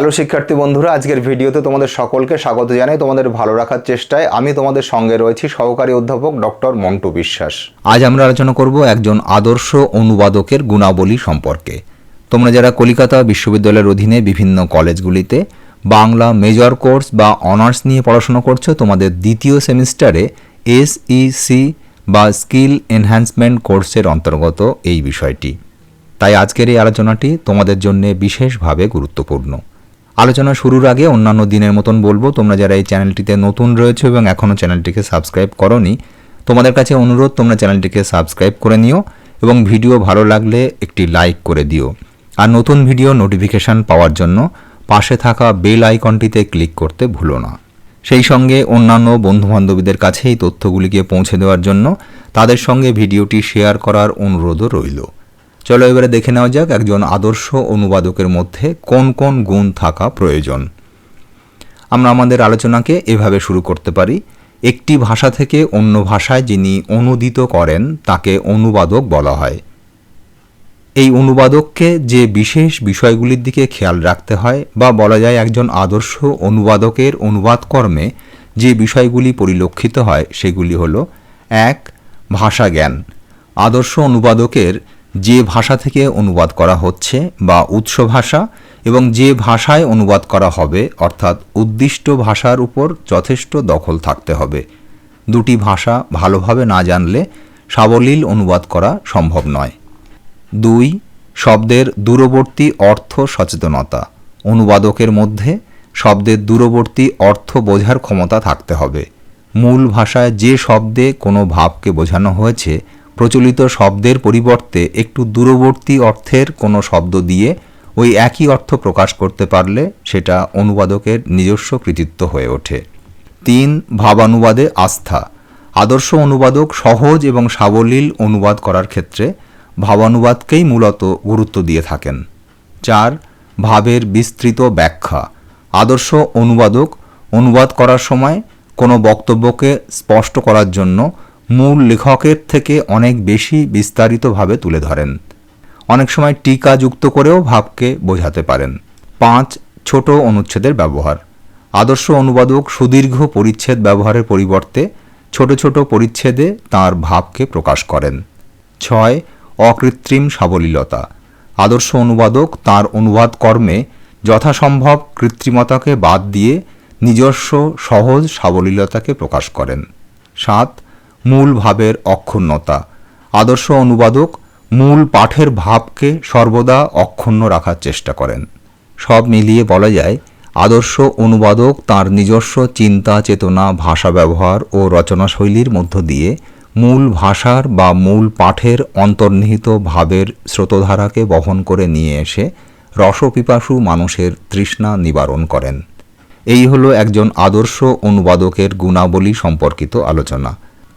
Hello শিক্ষার্থী বন্ধুরা, আজকের ভিডিওতে তোমাদের সকলকে স্বাগত জানাই তোমাদের ভালো রাখার চেষ্টায়। আমি তোমাদের সঙ্গে রয়েছি সহকারী অধ্যাপক ডক্টর মন্টু বিশ্বাস। আজ আমরা আলোচনা করব একজন আদর্শ অনুবাদকের গুণাবলী সম্পর্কে। তোমরা যারা কলিকাতা বিশ্ববিদ্যালয়ের অধীনে বিভিন্ন কলেজগুলিতে বাংলা মেজর কোর্স বা অনার্স নিয়ে পড়াশোনা করছ, তোমাদের দ্বিতীয় সেমিস্টারে এসইসি বা স্কিল এনহ্যান্সমেন্ট কোর্সের অন্তর্গত এই বিষয়টি। তাই আজকের এই আলোচনাটি তোমাদের জন্য বিশেষভাবে গুরুত্বপূর্ণ। আলোচনা শুরুর আগে অন্যান্য দিনের মতন বলব, তোমরা যারা এই চ্যানেলটিতে নতুন রয়েছে এবং এখনও চ্যানেলটিকে সাবস্ক্রাইব করনি, তোমাদের কাছে অনুরোধ, তোমরা চ্যানেলটিকে সাবস্ক্রাইব করে নিও এবং ভিডিও ভালো লাগলে একটি লাইক করে দিও। আর নতুন ভিডিও নোটিফিকেশান পাওয়ার জন্য পাশে থাকা বেল আইকনটিতে ক্লিক করতে ভুলো না। সেই সঙ্গে অন্যান্য বন্ধুবান্ধবীদের কাছে এই তথ্যগুলিকে পৌঁছে দেওয়ার জন্য তাদের সঙ্গে ভিডিওটি শেয়ার করার অনুরোধও রইল। চলো এবারে দেখে নেওয়া যাক একজন আদর্শ অনুবাদকের মধ্যে কোন কোন গুণ থাকা প্রয়োজন। আমরা আমাদের আলোচনাকে এভাবে শুরু করতে পারি। একটি ভাষা থেকে অন্য ভাষায় যিনি অনুদিত করেন, তাকে অনুবাদক বলা হয়। এই অনুবাদককে যে বিশেষ বিষয়গুলির দিকে খেয়াল রাখতে হয় বা বলা যায় একজন আদর্শ অনুবাদকের অনুবাদকর্মে যে বিষয়গুলি পরিলক্ষিত হয়, সেগুলি হল, এক ভাষা জ্ঞান আদর্শ অনুবাদকের যে ভাষা থেকে অনুবাদ করা হচ্ছে বা উৎস ভাষা এবং যে ভাষায় অনুবাদ করা হবে, অর্থাৎ উদ্দিষ্ট ভাষার উপর যথেষ্ট দখল থাকতে হবে। দুটি ভাষা ভালোভাবে না জানলে সাবলীল অনুবাদ করা সম্ভব নয়। দুই, শব্দের দূরবর্তী অর্থ সচেতনতা। অনুবাদকের মধ্যে শব্দের দূরবর্তী অর্থ বোঝার ক্ষমতা থাকতে হবে। মূল ভাষায় যে শব্দে কোনো ভাবকে বোঝানো হয়েছে প্রচলিত শব্দের পরিবর্তে একটু দূরবর্তী অর্থের কোনো শব্দ দিয়ে ওই একই অর্থ প্রকাশ করতে পারলে সেটা অনুবাদকের নিজস্ব কৃতিত্ব হয়ে ওঠে। তিন, ভাবানুবাদে আস্থা। আদর্শ অনুবাদক সহজ এবং সাবলীল অনুবাদ করার ক্ষেত্রে ভাবানুবাদকেই মূলত গুরুত্ব দিয়ে থাকেন। চার, ভাবের বিস্তৃত ব্যাখ্যা। আদর্শ অনুবাদক অনুবাদ করার সময় কোনো বক্তব্যকে স্পষ্ট করার জন্য মূল লেখকের থেকে অনেক বেশি বিস্তারিতভাবে তুলে ধরেন। অনেক সময় টিকা যুক্ত করেও ভাবকে বোঝাতে পারেন। পাঁচ, ছোট অনুচ্ছেদের ব্যবহার। আদর্শ অনুবাদক সুদীর্ঘ পরিচ্ছেদ ব্যবহারের পরিবর্তে ছোট ছোট পরিচ্ছেদে তার ভাবকে প্রকাশ করেন। ছয়, অকৃত্রিম সাবলীলতা। আদর্শ অনুবাদক তার অনুবাদ কর্মে যথাসম্ভব কৃত্রিমতাকে বাদ দিয়ে নিজস্ব সহজ সাবলীলতাকে প্রকাশ করেন। সাত মূল ভাবের অক্ষুণ্ণতা। আদর্শ অনুবাদক মূল পাঠের ভাবকে সর্বদা অক্ষুণ্ণ রাখার চেষ্টা করেন। সব মিলিয়ে বলা যায়, আদর্শ অনুবাদক তার নিজস্ব চিন্তা, চেতনা, ভাষা ব্যবহার ও রচনাশৈলীর মধ্য দিয়ে মূল ভাষার বা মূল পাঠের অন্তর্নিহিত ভাবের স্রোতধারাকে বহন করে নিয়ে এসে রসপিপাসু মানুষের তৃষ্ণা নিবারণ করেন। এই হলো একজন আদর্শ অনুবাদকের গুণাবলী সম্পর্কিত আলোচনা।